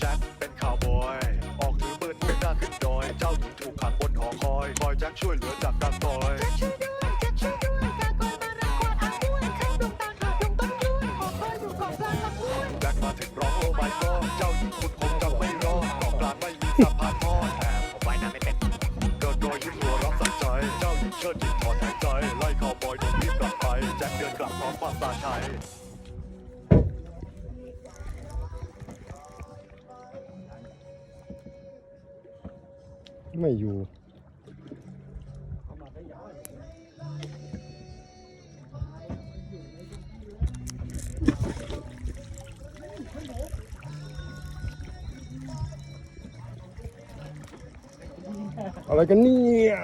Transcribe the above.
แจ็คเป็นข่าวบอย ออกถือปืนเป็นหน้าขึ้นดอย เจ้าหญิงถูกขังบนหอคอยคอยแจ็คช่วยเหลือจากดักซอยช่วยด้วยจะช่วยด้วยกากอยมารังควานอาด้วยข้างดวงตาขาดดวงต้นกล้วยขอคอยอยู่เกาะกลางลำห้วยแจ็คมาถึงร้องโอ้ไม่ก็เจ้าหญิงคุณคงจะไม่รอดของกลางไม่มีสะพานทอดแต่ผมว่ายน้ำไม่เป็นเกิดรอยยิ้มหัวเรักสัใจ เจ้าหญิงเชิดหญิงถอนหายใจ ไล่ข่าวบอยหนุ่มรีบกลับไป แจ็คเดินกลับพร้อมความตาชัย ไม่อยู่อะไรกันเนี่ย